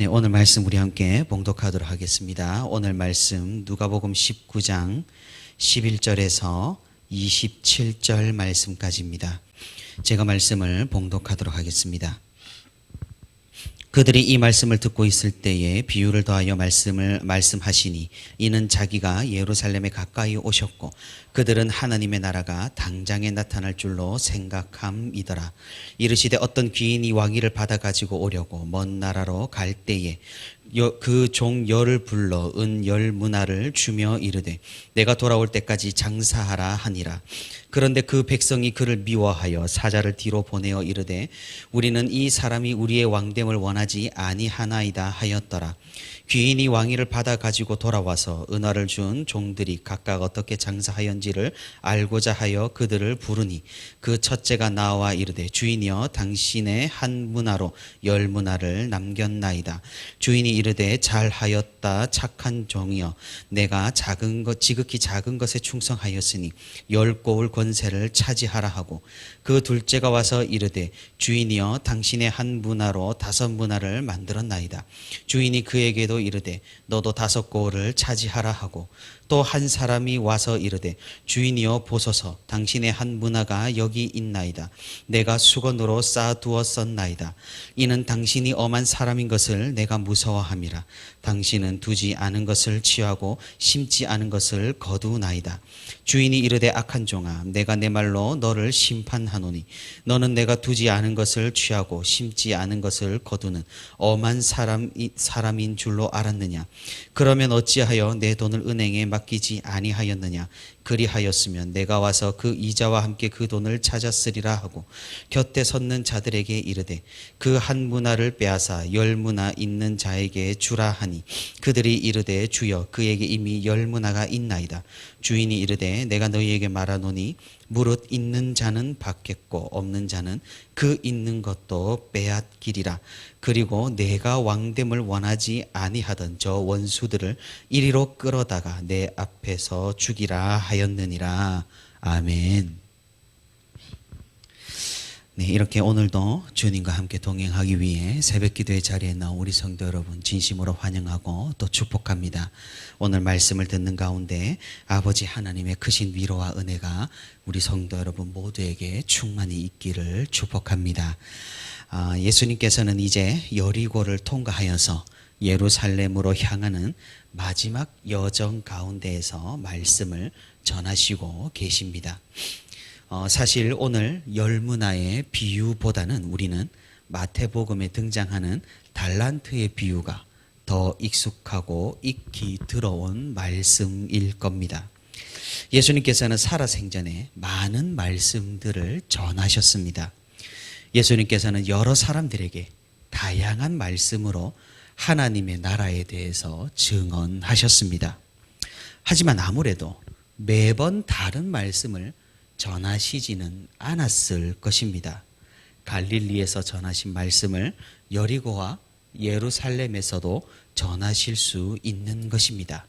네, 오늘 말씀 우리 함께 봉독하도록 하겠습니다. 오늘 말씀 누가복음 19장 11절에서 27절 말씀까지입니다. 제가 말씀을 봉독하도록 하겠습니다. 그들이 이 말씀을 듣고 있을 때에 비유를 더하여 말씀을 말씀하시니 이는 자기가 예루살렘에 가까이 오셨고 그들은 하나님의 나라가 당장에 나타날 줄로 생각함이더라. 이르시되 어떤 귀인이 왕위를 받아 가지고 오려고 먼 나라로 갈 때에 그종 열을 불러 은 열 문화를 주며 이르되 내가 돌아올 때까지 장사하라 하니라. 그런데 그 백성이 그를 미워하여 사자를 뒤로 보내어 이르되 우리는 이 사람이 우리의 왕됨을 원하지 아니하나이다 하였더라. 귀인이 왕위를 받아 가지고 돌아와서 은화를 준 종들이 각각 어떻게 장사하였는지를 알고자 하여 그들을 부르니 그 첫째가 나와 이르되 주인이여 당신의 한 문화로 열 문화를 남겼나이다. 주인이 이르되 잘하였다 착한 종이여. 내가 작은 것 지극히 작은 것에 충성하였으니 열 고울 권세를 차지하라 하고 그 둘째가 와서 이르되 주인이여 당신의 한 문화로 다섯 문화를 만들었나이다. 주인이 그에게도 이르되 너도 다섯 고울을 차지하라 하고 또 한 사람이 와서 이르되 주인이여 보소서. 당신의 한 문화가 여기 있나이다. 내가 수건으로 쌓아두었었나이다. 이는 당신이 엄한 사람인 것을 내가 무서워함이라. 당신은 두지 않은 것을 취하고 심지 않은 것을 거두나이다. 주인이 이르되 악한 종아 내가 내 말로 너를 심판하노니 너는 내가 두지 않은 것을 취하고 심지 않은 것을 거두는 엄한 사람 사람인 줄로 알았느냐? 그러면 어찌하여 내 돈을 은행에 맡 기지 아니하였느냐 그리하였으면 내가 와서 그 이자와 함께 그 돈을 찾았으리라 하고 곁에 섰는 자들에게 이르되 그 한 문화를 빼앗아 열 문화 있는 자에게 주라 하니 그들이 이르되 주여 그에게 이미 열 문화가 있나이다. 주인이 이르되 내가 너희에게 말하노니 무릇 있는 자는 받겠고 없는 자는 그 있는 것도 빼앗기리라. 그리고 내가 왕됨을 원하지 아니하던 저 원수들을 이리로 끌어다가 내 앞에서 죽이라 하 였느니라 아멘. 네, 이렇게 오늘도 주님과 함께 동행하기 위해 새벽 기도의 자리에 나온 우리 성도 여러분 진심으로 환영하고 또 축복합니다. 오늘 말씀을 듣는 가운데 아버지 하나님의 크신 위로와 은혜가 우리 성도 여러분 모두에게 충만히 있기를 축복합니다. 아, 예수님께서는 이제 여리고를 통과하여서 예루살렘으로 향하는 마지막 여정 가운데에서 말씀을 전하시고 계십니다. 어, 사실 오늘 열문화의 비유보다는 우리는 마태복음에 등장하는 달란트의 비유가 더 익숙하고 익히 들어온 말씀일 겁니다. 예수님께서는 살아생전에 많은 말씀들을 전하셨습니다. 예수님께서는 여러 사람들에게 다양한 말씀으로 하나님의 나라에 대해서 증언하셨습니다. 하지만 아무래도 매번 다른 말씀을 전하시지는 않았을 것입니다. 갈릴리에서 전하신 말씀을 여리고와 예루살렘에서도 전하실 수 있는 것입니다.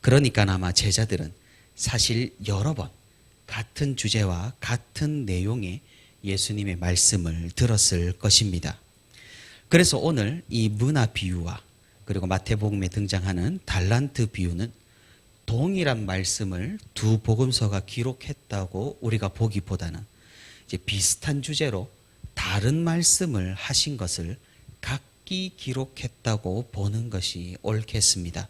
그러니까 아마 제자들은 사실 여러 번 같은 주제와 같은 내용의 예수님의 말씀을 들었을 것입니다. 그래서 오늘 이 문화 비유와 그리고 마태복음에 등장하는 달란트 비유는 동일한 말씀을 두 복음서가 기록했다고 우리가 보기보다는 이제 비슷한 주제로 다른 말씀을 하신 것을 각기 기록했다고 보는 것이 옳겠습니다.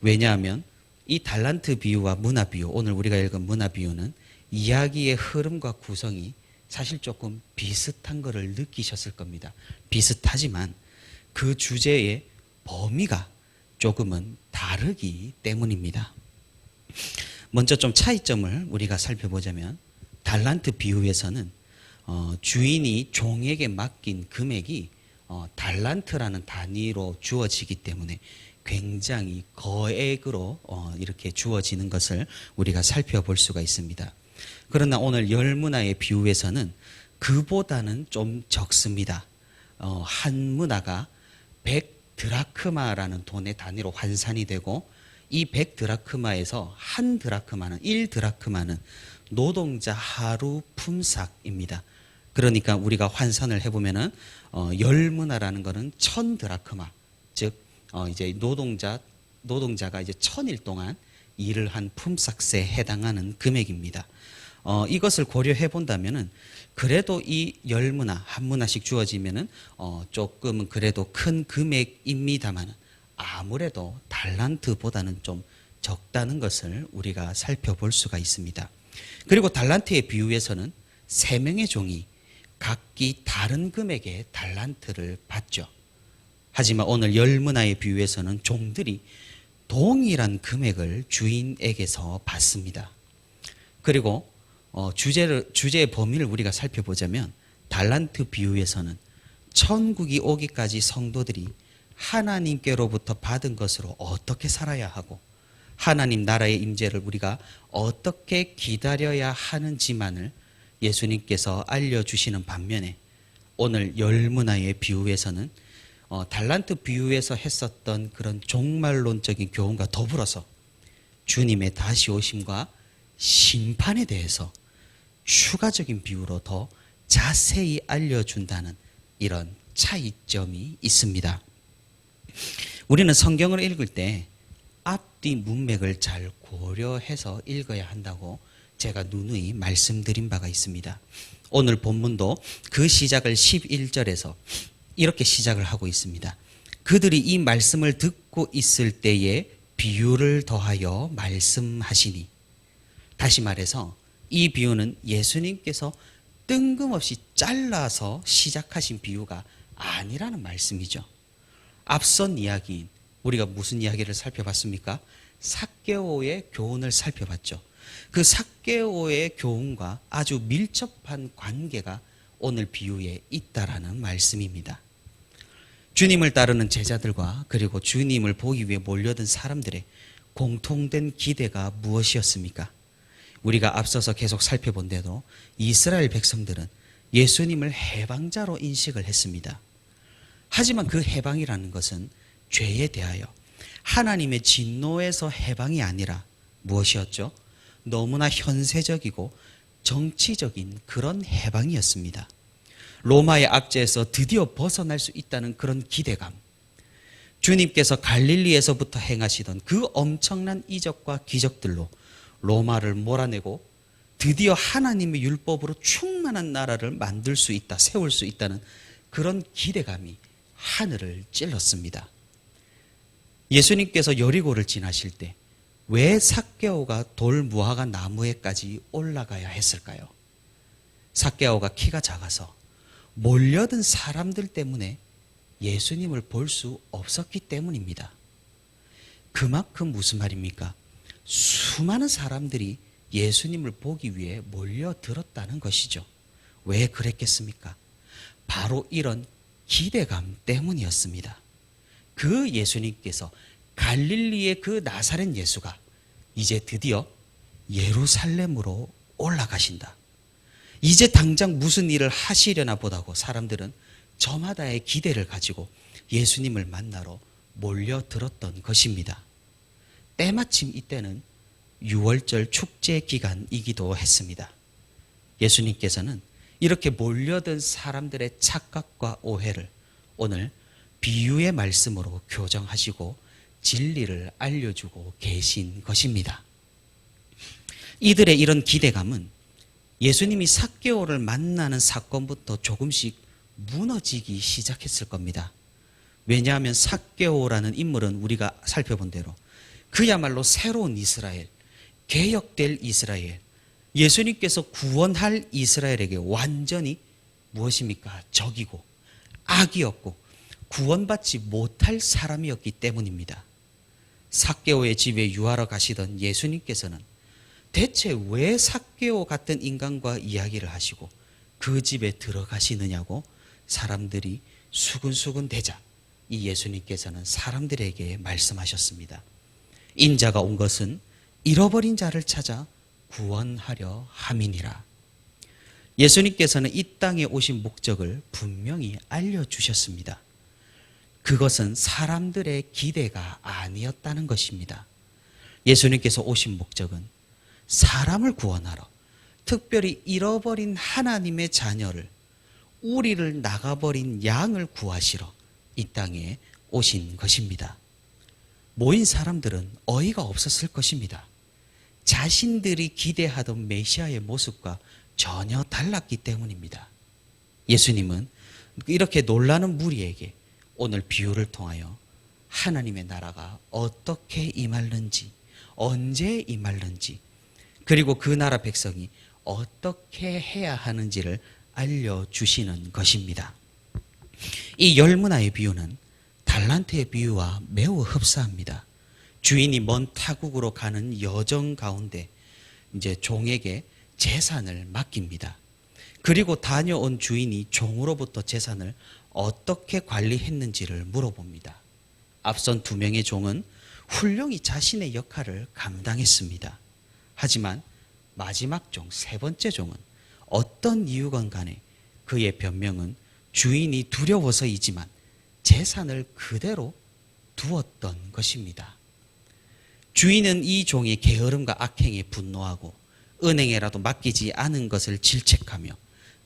왜냐하면 이 달란트 비유와 문화 비유, 오늘 우리가 읽은 문화 비유는 이야기의 흐름과 구성이 사실 조금 비슷한 것을 느끼셨을 겁니다. 비슷하지만 그 주제의 범위가 조금은 다르기 때문입니다. 먼저 좀 차이점을 우리가 살펴보자면 달란트 비유에서는 어, 주인이 종에게 맡긴 금액이 어, 달란트라는 단위로 주어지기 때문에 굉장히 거액으로 어, 이렇게 주어지는 것을 우리가 살펴볼 수가 있습니다. 그러나 오늘 열문화의 비유에서는 그보다는 좀 적습니다. 어, 한 문화가 100 드라크마라는 돈의 단위로 환산이 되고 이 100드라크마에서 한 드라크마는 1드라크마는 노동자 하루 품삯입니다. 그러니까 우리가 환산을 해보면은 어, 열문화라는 거는 천 드라크마 어, 이제 노동자 노동자가 이제 천일 동안 일을 한 품삯에 해당하는 금액입니다. 어, 이것을 고려해 본다면은 그래도 이 열 문화 한 문화씩 주어지면은 어, 조금은 그래도 큰 금액입니다만은 아무래도 달란트보다는 좀 적다는 것을 우리가 살펴볼 수가 있습니다. 그리고 달란트의 비유에서는 세 명의 종이 각기 다른 금액의 달란트를 받죠. 하지만 오늘 열 문화의 비유에서는 종들이 동일한 금액을 주인에게서 받습니다. 그리고 어, 주제를 주제의 범위를 우리가 살펴보자면 달란트 비유에서는 천국이 오기까지 성도들이 하나님께로부터 받은 것으로 어떻게 살아야 하고 하나님 나라의 임재를 우리가 어떻게 기다려야 하는지만을 예수님께서 알려주시는 반면에 오늘 열 문화의 비유에서는 어, 달란트 비유에서 했었던 그런 종말론적인 교훈과 더불어서 주님의 다시 오심과 심판에 대해서 추가적인 비유로 더 자세히 알려준다는 이런 차이점이 있습니다. 우리는 성경을 읽을 때 앞뒤 문맥을 잘 고려해서 읽어야 한다고 제가 누누이 말씀드린 바가 있습니다. 오늘 본문도 그 시작을 11절에서 이렇게 시작을 하고 있습니다. 그들이 이 말씀을 듣고 있을 때에 비유를 더하여 말씀하시니 다시 말해서 이 비유는 예수님께서 뜬금없이 잘라서 시작하신 비유가 아니라는 말씀이죠. 앞선 이야기인 우리가 무슨 이야기를 살펴봤습니까? 사개오의 교훈을 살펴봤죠. 그 사개오의 교훈과 아주 밀접한 관계가 오늘 비유에 있다라는 말씀입니다. 주님을 따르는 제자들과 그리고 주님을 보기 위해 몰려든 사람들의 공통된 기대가 무엇이었습니까? 우리가 앞서서 계속 살펴본 대로 이스라엘 백성들은 예수님을 해방자로 인식을 했습니다. 하지만 그 해방이라는 것은 죄에 대하여 하나님의 진노에서 해방이 아니라 무엇이었죠? 너무나 현세적이고 정치적인 그런 해방이었습니다. 로마의 압제에서 드디어 벗어날 수 있다는 그런 기대감. 주님께서 갈릴리에서부터 행하시던 그 엄청난 이적과 기적들로 로마를 몰아내고 드디어 하나님의 율법으로 충만한 나라를 만들 수 있다, 세울 수 있다는 그런 기대감이 하늘을 찔렀습니다. 예수님께서 여리고를 지나실 때왜 삭개오가 돌 무화과 나무에까지 올라가야 했을까요? 삭개오가 키가 작아서 몰려든 사람들 때문에 예수님을 볼 수 없었기 때문입니다. 그만큼 무슨 말입니까? 수많은 사람들이 예수님을 보기 위해 몰려들었다는 것이죠. 왜 그랬겠습니까? 바로 이런 기대감 때문이었습니다. 그 예수님께서 갈릴리의 그 나사렛 예수가 이제 드디어 예루살렘으로 올라가신다. 이제 당장 무슨 일을 하시려나 보다고 사람들은 저마다의 기대를 가지고 예수님을 만나러 몰려들었던 것입니다. 때마침 이때는 6월절 축제 기간이기도 했습니다. 예수님께서는 이렇게 몰려든 사람들의 착각과 오해를 오늘 비유의 말씀으로 교정하시고 진리를 알려주고 계신 것입니다. 이들의 이런 기대감은 예수님이 사개오를 만나는 사건부터 조금씩 무너지기 시작했을 겁니다. 왜냐하면 사개오라는 인물은 우리가 살펴본 대로 그야말로 새로운 이스라엘, 개혁될 이스라엘, 예수님께서 구원할 이스라엘에게 완전히 무엇입니까? 적이고 악이었고 구원받지 못할 사람이었기 때문입니다. 사개오의 집에 유하러 가시던 예수님께서는 대체 왜 사개오 같은 인간과 이야기를 하시고 그 집에 들어가시느냐고 사람들이 수근수근 대자 이 예수님께서는 사람들에게 말씀하셨습니다. 인자가 온 것은 잃어버린 자를 찾아 구원하려 함이니라. 예수님께서는 이 땅에 오신 목적을 분명히 알려주셨습니다. 그것은 사람들의 기대가 아니었다는 것입니다. 예수님께서 오신 목적은 사람을 구원하러 특별히 잃어버린 하나님의 자녀를 우리를 나가버린 양을 구하시러 이 땅에 오신 것입니다. 모인 사람들은 어이가 없었을 것입니다. 자신들이 기대하던 메시아의 모습과 전혀 달랐기 때문입니다. 예수님은 이렇게 놀라는 무리에게 오늘 비유를 통하여 하나님의 나라가 어떻게 임할는지, 언제 임할는지, 그리고 그 나라 백성이 어떻게 해야 하는지를 알려주시는 것입니다. 이 열문화의 비유는 달란트의 비유와 매우 흡사합니다. 주인이 먼 타국으로 가는 여정 가운데 이제 종에게 재산을 맡깁니다. 그리고 다녀온 주인이 종으로부터 재산을 어떻게 관리했는지를 물어봅니다. 앞선 두 명의 종은 훌륭히 자신의 역할을 감당했습니다. 하지만 마지막 종, 세 번째 종은 어떤 이유건 간에 그의 변명은 주인이 두려워서이지만 재산을 그대로 두었던 것입니다. 주인은 이 종의 게으름과 악행에 분노하고 은행에라도 맡기지 않은 것을 질책하며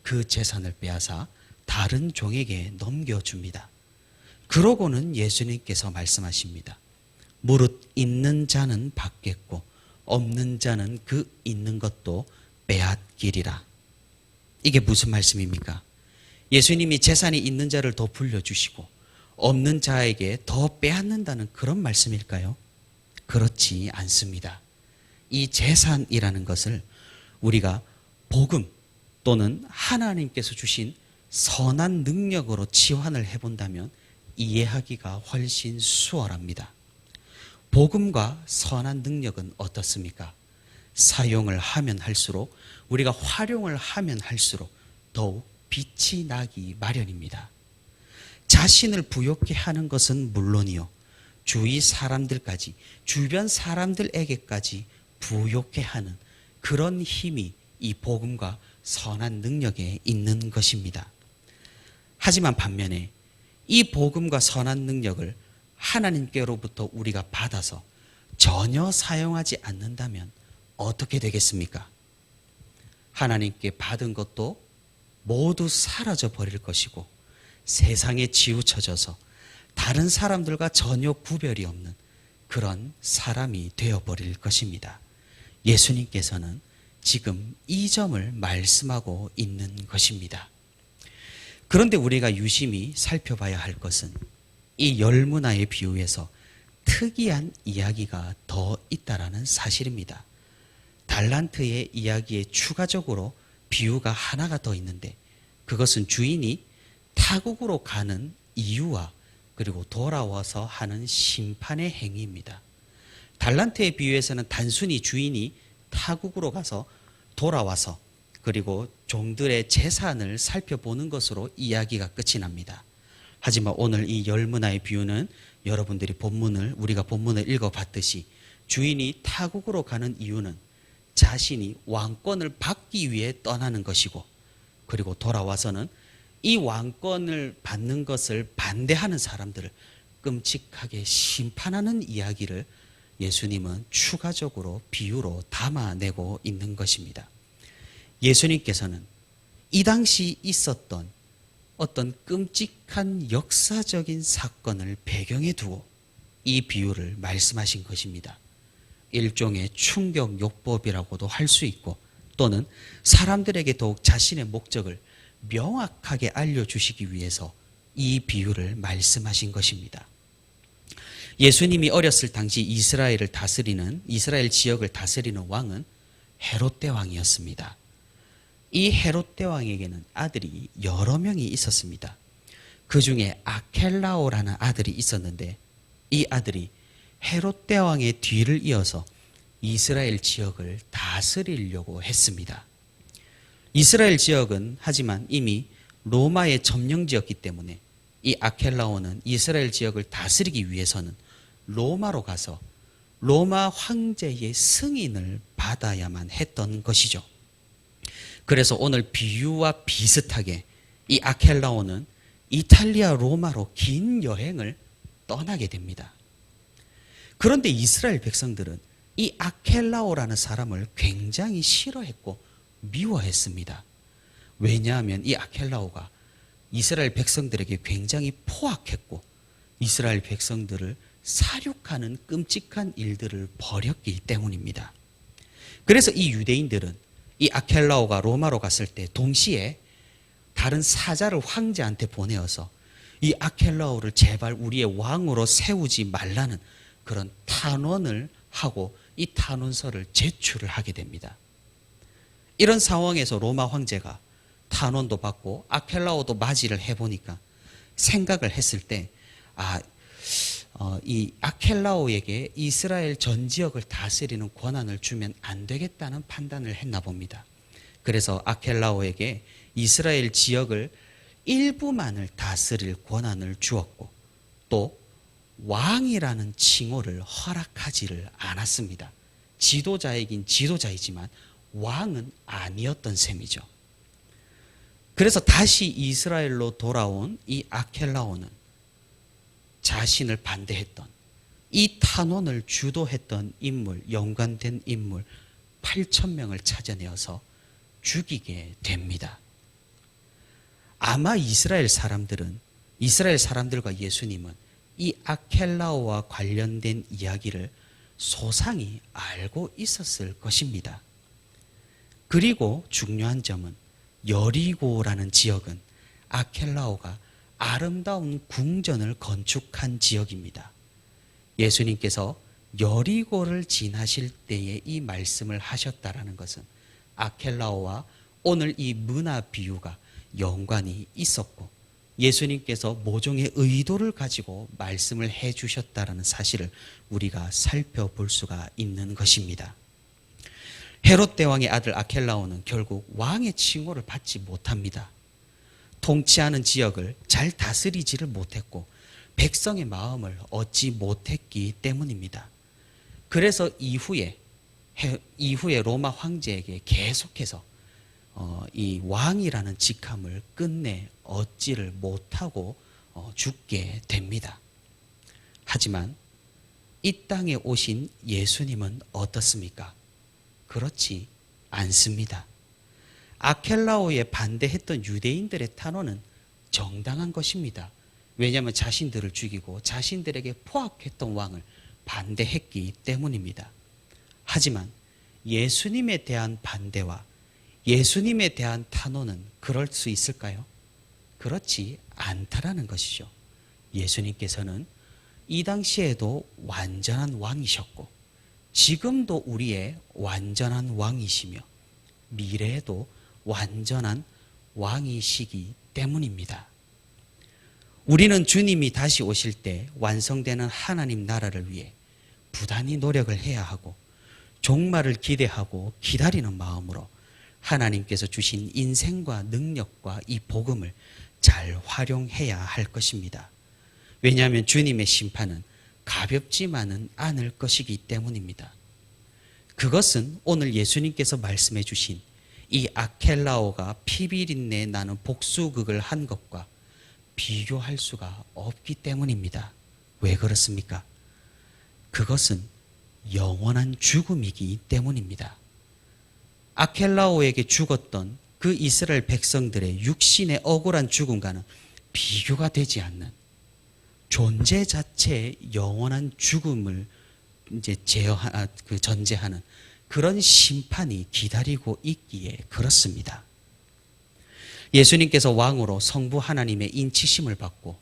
그 재산을 빼앗아 다른 종에게 넘겨줍니다. 그러고는 예수님께서 말씀하십니다. 무릇 있는 자는 받겠고 없는 자는 그 있는 것도 빼앗기리라. 이게 무슨 말씀입니까? 예수님이 재산이 있는 자를 더 불려주시고 없는 자에게 더 빼앗는다는 그런 말씀일까요? 그렇지 않습니다. 이 재산이라는 것을 우리가 복음 또는 하나님께서 주신 선한 능력으로 치환을 해본다면 이해하기가 훨씬 수월합니다. 복음과 선한 능력은 어떻습니까? 사용을 하면 할수록 우리가 활용을 하면 할수록 더욱 빛이 나기 마련입니다. 자신을 부욕해 하는 것은 물론이요. 주위 사람들까지, 주변 사람들에게까지 부욕해 하는 그런 힘이 이 복음과 선한 능력에 있는 것입니다. 하지만 반면에 이 복음과 선한 능력을 하나님께로부터 우리가 받아서 전혀 사용하지 않는다면 어떻게 되겠습니까? 하나님께 받은 것도 모두 사라져 버릴 것이고 세상에 치우쳐져서 다른 사람들과 전혀 구별이 없는 그런 사람이 되어 버릴 것입니다. 예수님께서는 지금 이 점을 말씀하고 있는 것입니다. 그런데 우리가 유심히 살펴봐야 할 것은 이 열문화의 비유에서 특이한 이야기가 더 있다라는 사실입니다. 달란트의 이야기에 추가적으로 비유가 하나가 더 있는데 그것은 주인이 타국으로 가는 이유와 그리고 돌아와서 하는 심판의 행위입니다. 달란트의 비유에서는 단순히 주인이 타국으로 가서 돌아와서 그리고 종들의 재산을 살펴보는 것으로 이야기가 끝이 납니다. 하지만 오늘 이 열문화의 비유는 여러분들이 본문을 우리가 본문을 읽어봤듯이 주인이 타국으로 가는 이유는 자신이 왕권을 받기 위해 떠나는 것이고 그리고 돌아와서는 이 왕권을 받는 것을 반대하는 사람들을 끔찍하게 심판하는 이야기를 예수님은 추가적으로 비유로 담아내고 있는 것입니다. 예수님께서는 이 당시 있었던 어떤 끔찍한 역사적인 사건을 배경에 두고 이 비유를 말씀하신 것입니다. 일종의 충격 요법이라고도 할 수 있고 또는 사람들에게 더욱 자신의 목적을 명확하게 알려주시기 위해서 이 비유를 말씀하신 것입니다. 예수님이 어렸을 당시 이스라엘을 다스리는 이스라엘 지역을 다스리는 왕은 헤롯 대왕이었습니다. 이 헤롯 대왕에게는 아들이 여러 명이 있었습니다. 그 중에 아켈라오라는 아들이 있었는데 이 아들이 헤롯 대왕의 뒤를 이어서 이스라엘 지역을 다스리려고 했습니다. 이스라엘 지역은 하지만 이미 로마의 점령지였기 때문에 이 아켈라오는 이스라엘 지역을 다스리기 위해서는 로마로 가서 로마 황제의 승인을 받아야만 했던 것이죠. 그래서 오늘 비유와 비슷하게 이 아켈라오는 이탈리아 로마로 긴 여행을 떠나게 됩니다. 그런데 이스라엘 백성들은 이 아켈라오라는 사람을 굉장히 싫어했고 미워했습니다. 왜냐하면 이 아켈라오가 이스라엘 백성들에게 굉장히 포악했고 이스라엘 백성들을 사륙하는 끔찍한 일들을 벌였기 때문입니다. 그래서 이 유대인들은 이 아켈라오가 로마로 갔을 때 동시에 다른 사자를 황제한테 보내어서 이 아켈라오를 제발 우리의 왕으로 세우지 말라는 그런 탄원을 하고 이 탄원서를 제출을 하게 됩니다. 이런 상황에서 로마 황제가 탄원도 받고 아켈라오도 맞이를 해보니까 생각을 했을 때, 아, 어, 이 아켈라오에게 이스라엘 전 지역을 다스리는 권한을 주면 안 되겠다는 판단을 했나 봅니다. 그래서 아켈라오에게 이스라엘 지역을 일부만을 다스릴 권한을 주었고 또 왕이라는 칭호를 허락하지를 않았습니다. 지도자이긴 지도자이지만 왕은 아니었던 셈이죠. 그래서 다시 이스라엘로 돌아온 이 아켈라오는 자신을 반대했던 이 탄원을 주도했던 인물, 연관된 인물 8천 명을 찾아내어서 죽이게 됩니다. 아마 이스라엘 사람들은 이스라엘 사람들과 예수님은 이 아켈라오와 관련된 이야기를 소상히 알고 있었을 것입니다. 그리고 중요한 점은 여리고라는 지역은 아켈라오가 아름다운 궁전을 건축한 지역입니다. 예수님께서 여리고를 지나실 때에 이 말씀을 하셨다라는 것은 아켈라오와 오늘 이 문화 비유가 연관이 있었고 예수님께서 모종의 의도를 가지고 말씀을 해 주셨다라는 사실을 우리가 살펴볼 수가 있는 것입니다. 헤롯 대왕의 아들 아켈라오는 결국 왕의 칭호를 받지 못합니다. 통치하는 지역을 잘 다스리지를 못했고 백성의 마음을 얻지 못했기 때문입니다. 그래서 이후에 이후에 로마 황제에게 계속해서 어, 이 왕이라는 직함을 끝내 얻지를 못하고 어, 죽게 됩니다. 하지만 이 땅에 오신 예수님은 어떻습니까? 그렇지 않습니다. 아켈라오에 반대했던 유대인들의 탄원은 정당한 것입니다. 왜냐하면 자신들을 죽이고 자신들에게 포악했던 왕을 반대했기 때문입니다. 하지만 예수님에 대한 반대와 예수님에 대한 탄원은 그럴 수 있을까요? 그렇지 않다라는 것이죠. 예수님께서는 이 당시에도 완전한 왕이셨고 지금도 우리의 완전한 왕이시며 미래에도 완전한 왕이시기 때문입니다. 우리는 주님이 다시 오실 때 완성되는 하나님 나라를 위해 부단히 노력을 해야 하고 종말을 기대하고 기다리는 마음으로 하나님께서 주신 인생과 능력과 이 복음을 잘 활용해야 할 것입니다. 왜냐하면 주님의 심판은 가볍지만은 않을 것이기 때문입니다. 그것은 오늘 예수님께서 말씀해 주신 이 아켈라오가 피비린내 나는 복수극을 한 것과 비교할 수가 없기 때문입니다. 왜 그렇습니까? 그것은 영원한 죽음이기 때문입니다. 아켈라오에게 죽었던 그 이스라엘 백성들의 육신의 억울한 죽음과는 비교가 되지 않는 존재 자체의 영원한 죽음을 이제 제어하, 아, 그 전제하는 그런 심판이 기다리고 있기에 그렇습니다. 예수님께서 왕으로 성부 하나님의 인치심을 받고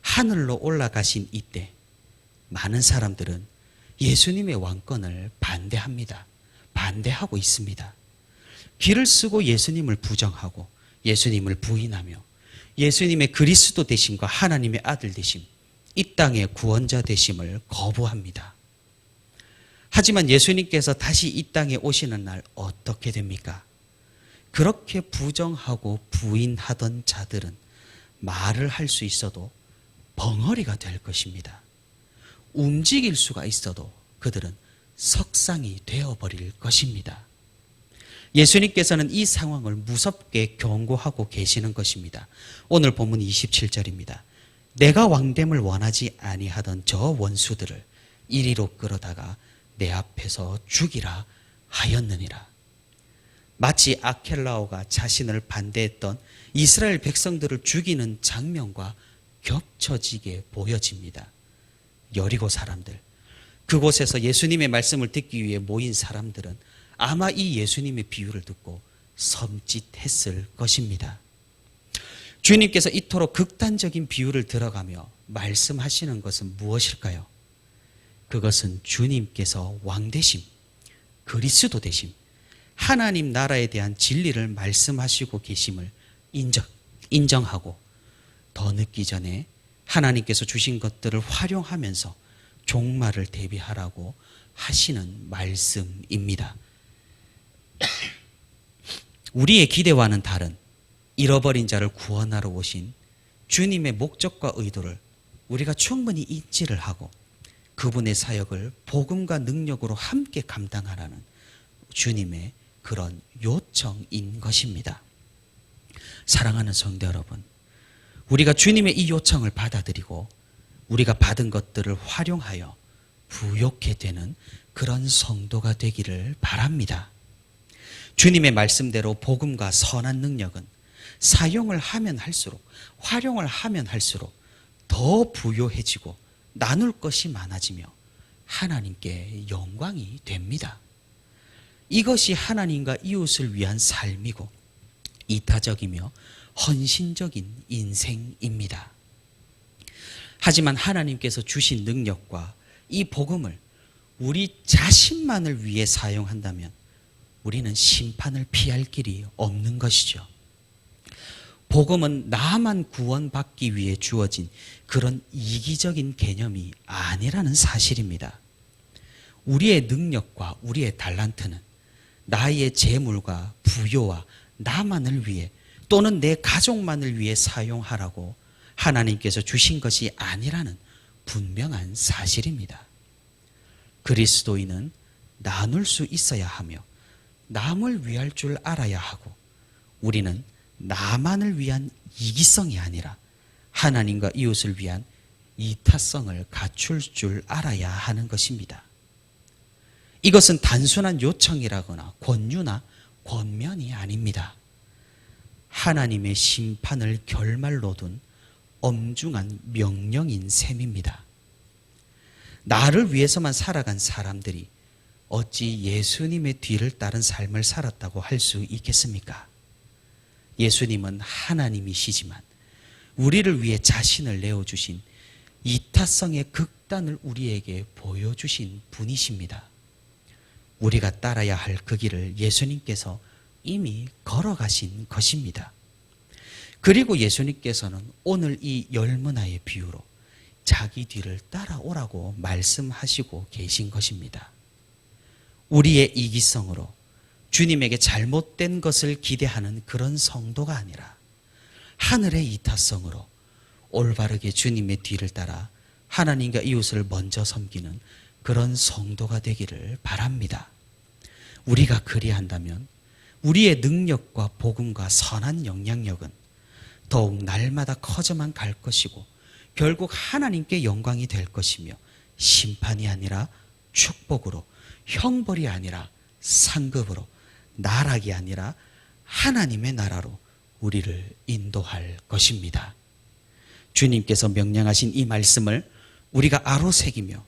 하늘로 올라가신 이때 많은 사람들은 예수님의 왕권을 반대합니다. 반대하고 있습니다. 길을 쓰고 예수님을 부정하고 예수님을 부인하며 예수님의 그리스도 되심과 하나님의 아들 되심, 이 땅의 구원자 되심을 거부합니다. 하지만 예수님께서 다시 이 땅에 오시는 날 어떻게 됩니까? 그렇게 부정하고 부인하던 자들은 말을 할 수 있어도 벙어리가 될 것입니다. 움직일 수가 있어도 그들은 석상이 되어버릴 것입니다. 예수님께서는 이 상황을 무섭게 경고하고 계시는 것입니다. 오늘 본문 27절입니다. 내가 왕됨을 원하지 아니하던 저 원수들을 이리로 끌어다가 내 앞에서 죽이라 하였느니라. 마치 아켈라오가 자신을 반대했던 이스라엘 백성들을 죽이는 장면과 겹쳐지게 보여집니다. 여리고 사람들. 그곳에서 예수님의 말씀을 듣기 위해 모인 사람들은 아마 이 예수님의 비유를 듣고 섬찟했을 것입니다. 주님께서 이토록 극단적인 비유를 들어가며 말씀하시는 것은 무엇일까요? 그것은 주님께서 왕 되심, 그리스도 되심, 하나님 나라에 대한 진리를 말씀하시고 계심을 인정, 인정하고 더 늦기 전에 하나님께서 주신 것들을 활용하면서 종말을 대비하라고 하시는 말씀입니다. 우리의 기대와는 다른 잃어버린 자를 구원하러 오신 주님의 목적과 의도를 우리가 충분히 인지를 하고 그분의 사역을 복음과 능력으로 함께 감당하라는 주님의 그런 요청인 것입니다. 사랑하는 성도 여러분, 우리가 주님의 이 요청을 받아들이고 우리가 받은 것들을 활용하여 부욕해 되는 그런 성도가 되기를 바랍니다. 주님의 말씀대로 복음과 선한 능력은 사용을 하면 할수록 활용을 하면 할수록 더 부요해지고 나눌 것이 많아지며 하나님께 영광이 됩니다. 이것이 하나님과 이웃을 위한 삶이고 이타적이며 헌신적인 인생입니다. 하지만 하나님께서 주신 능력과 이 복음을 우리 자신만을 위해 사용한다면 우리는 심판을 피할 길이 없는 것이죠. 복음은 나만 구원받기 위해 주어진 그런 이기적인 개념이 아니라는 사실입니다. 우리의 능력과 우리의 달란트는 나의 재물과 부요와 나만을 위해 또는 내 가족만을 위해 사용하라고 하나님께서 주신 것이 아니라는 분명한 사실입니다. 그리스도인은 나눌 수 있어야 하며 남을 위할 줄 알아야 하고 우리는 나만을 위한 이기성이 아니라 하나님과 이웃을 위한 이타성을 갖출 줄 알아야 하는 것입니다. 이것은 단순한 요청이라거나 권유나 권면이 아닙니다. 하나님의 심판을 결말로 둔 엄중한 명령인 셈입니다. 나를 위해서만 살아간 사람들이 어찌 예수님의 뒤를 따른 삶을 살았다고 할 수 있겠습니까? 예수님은 하나님이시지만 우리를 위해 자신을 내어주신 이타성의 극단을 우리에게 보여주신 분이십니다. 우리가 따라야 할 그 길을 예수님께서 이미 걸어가신 것입니다. 그리고 예수님께서는 오늘 이 열문화의 비유로 자기 뒤를 따라오라고 말씀하시고 계신 것입니다. 우리의 이기성으로 주님에게 잘못된 것을 기대하는 그런 성도가 아니라 하늘의 이타성으로 올바르게 주님의 뒤를 따라 하나님과 이웃을 먼저 섬기는 그런 성도가 되기를 바랍니다. 우리가 그리한다면 우리의 능력과 복음과 선한 영향력은 더욱 날마다 커져만 갈 것이고 결국 하나님께 영광이 될 것이며 심판이 아니라 축복으로 형벌이 아니라 상급으로 나락이 아니라 하나님의 나라로 우리를 인도할 것입니다. 주님께서 명령하신 이 말씀을 우리가 아로새기며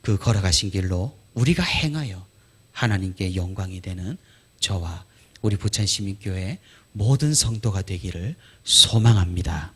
그 걸어가신 길로 우리가 행하여 하나님께 영광이 되는 저와 우리 부천시민교회 모든 성도가 되기를 소망합니다.